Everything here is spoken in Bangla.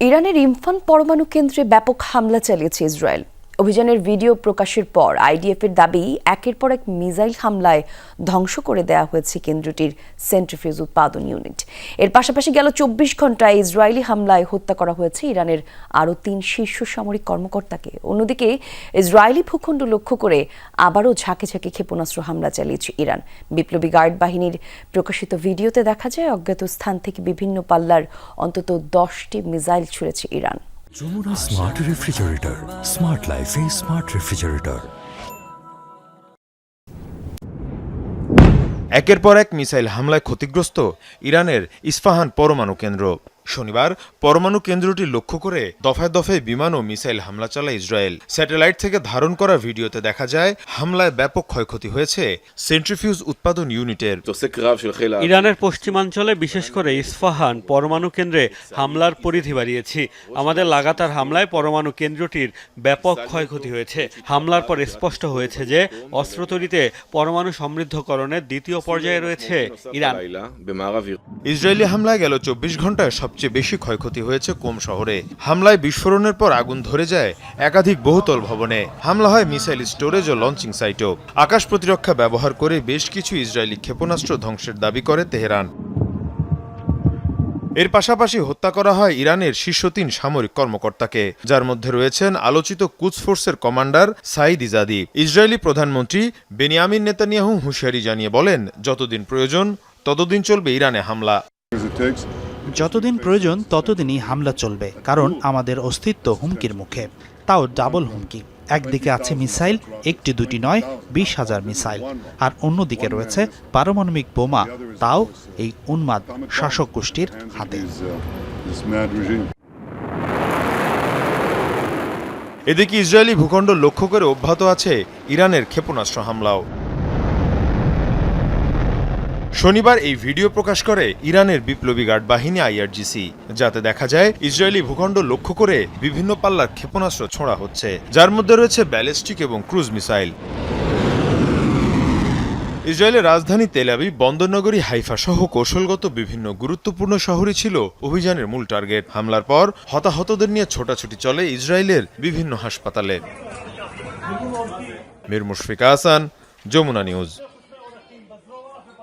ইরানের ইমফান পরমাণু কেন্দ্রে ব্যাপক হামলা চালিয়েছে ইসরায়েল। অভিযানের ভিডিও প্রকাশের পর আইডিএফ এর দাবি, একের পর এক মিসাইল হামলায় ধ্বংস করে দেওয়া হয়েছে কেন্দ্রটির সেন্ট্রিফিউজ উৎপাদন ইউনিট। এর পাশাপাশি গেল চব্বিশ ঘন্টায় ইসরায়েলি হামলায় হত্যা করা হয়েছে ইরানের আরও তিন শীর্ষ সামরিক কর্মকর্তাকে। অন্যদিকে, ইসরায়েলি ভূখণ্ড লক্ষ্য করে আবারও ঝাঁকে ঝাঁকে ক্ষেপণাস্ত্র হামলা চালিয়েছে ইরান। বিপ্লবী গার্ড বাহিনীর প্রকাশিত ভিডিওতে দেখা যায়, অজ্ঞাত স্থান থেকে বিভিন্ন পাল্লার অন্তত দশটি missile ছুড়েছে Iran. Jamuna smart refrigerator, smart লাইফে স্মার্ট রেফ্রিজারেটর। একের পর এক মিসাইল হামলায় ক্ষতিগ্রস্ত ইরানের ইস্পাহান পরমাণু কেন্দ্র। শনিবার পরমাণু কেন্দ্রটি লক্ষ্য করে দফায় দফায় বিমান ও মিসাইল হামলা চালায় ইসরায়েল। স্যাটেলাইট থেকে ধারণ করা ভিডিওতে দেখা যায় হামলায় ব্যাপক ক্ষয়ক্ষতি হয়েছে সেন্ট্রিফিউজ উৎপাদন ইউনিটের। ইরানের পশ্চিমাঞ্চলে বিশেষ করে ইস্ফাহান পরমাণু কেন্দ্রে হামলার পরিধি বাড়িয়েছি। আমাদের লাগাতার হামলায় পরমাণু কেন্দ্রটির ব্যাপক ক্ষয়ক্ষতি হয়েছে। হামলার পর স্পষ্ট হয়েছে যে অস্ত্র তৈরিতে পরমাণু সমৃদ্ধকরণের দ্বিতীয় পর্যায়ে রয়েছে ইরান। ইসরায়েলি হামলায় গেল চব্বিশ ঘন্টায় সব সবচেয়ে বেশি ক্ষয়ক্ষতি হয়েছে কোম শহরে। হামলায় বিস্ফোরণের পর আগুন ধরে যায় একাধিক বহুতল ভবনে। হামলা হয় মিসাইল স্টোরেজ ও লঞ্চিং সাইটও। আকাশ প্রতিরক্ষা ব্যবহার করে বেশ কিছু ইসরায়েলি ক্ষেপণাস্ত্র ধ্বংসের দাবি করে তেহরান। এর পাশাপাশি হত্যা করা হয় ইরানের শীর্ষ তিন সামরিক কর্মকর্তাকে, যার মধ্যে রয়েছেন আলোচিত কুচ ফোর্সের কমান্ডার সাইদ ইজাদি। ইসরায়েলি প্রধানমন্ত্রী বেনিয়ামিন নেতানিয়াহু হুঁশিয়ারি জানিয়ে বলেন, যতদিন প্রয়োজন, ততদিন চলবে ইরানে হামলা। যতদিন প্রয়োজন, ততদিনই হামলা চলবে, কারণ আমাদের অস্তিত্ব হুমকির মুখে। তাও ডাবল হুমকি। একদিকে আছে মিসাইল, একটি দুটি নয়, বিশ হাজার মিসাইল। আর অন্যদিকে রয়েছে পারমাণবিক বোমা, তাও এই উন্মাদ শাসক গোষ্ঠীর হাতে। এদিকে ইসরায়েলি ভূখণ্ড লক্ষ্য করে অব্যাহত আছে ইরানের ক্ষেপণাস্ত্র হামলাও। শনিবার এই ভিডিও প্রকাশ করে ইরানের বিপ্লবী গার্ড বাহিনী আইআরজিসি, যাতে দেখা যায় ইসরায়েলি ভূখণ্ড লক্ষ্য করে বিভিন্ন পাল্লার ক্ষেপণাস্ত্র ছোঁড়া হচ্ছে, যার মধ্যে রয়েছে ব্যালিস্টিক এবং ক্রুজ মিসাইল। ইসরায়েলের রাজধানী তেলাবি বন্দরনগরী, হাইফা সহ কৌশলগত বিভিন্ন গুরুত্বপূর্ণ শহরই ছিল অভিযানের মূল টার্গেট। হামলার পর হতাহতদের নিয়ে ছোটাছুটি চলে ইসরায়েলের বিভিন্ন হাসপাতালে। মীর মুশফিকা হাসান যমুনা নিউজ।